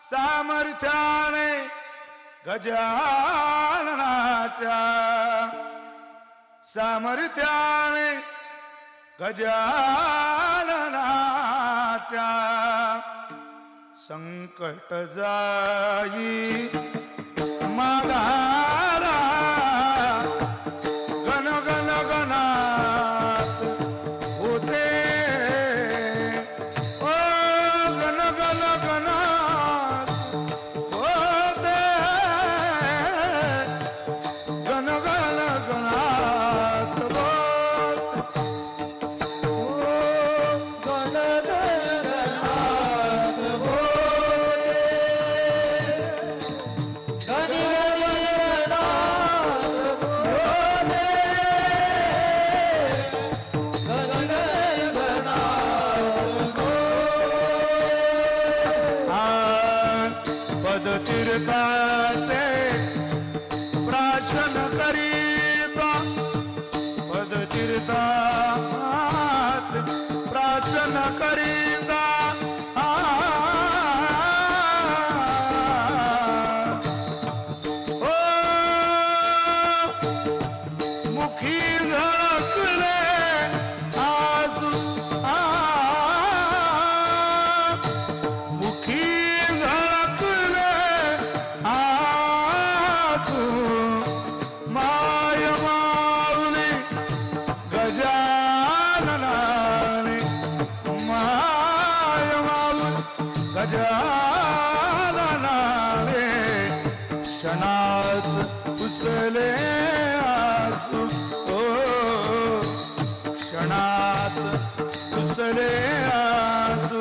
सामर्थ्याने गजाननाच्या सामर्थ्याने गजाननाच्या संकट जाई मागा the tutor बसले आजू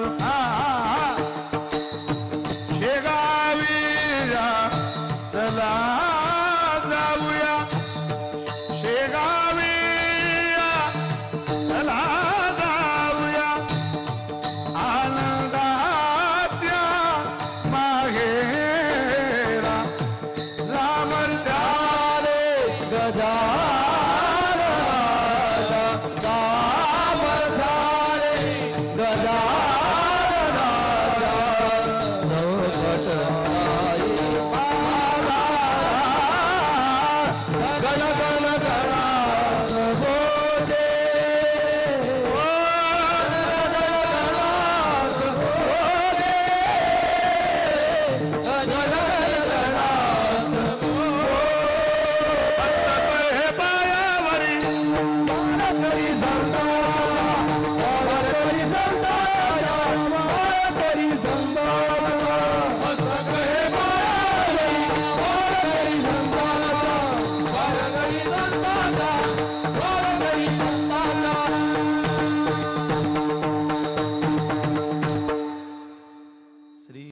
चला जाऊया. शेगावी चला जाऊया. आनंदात्या मागे रामर गजा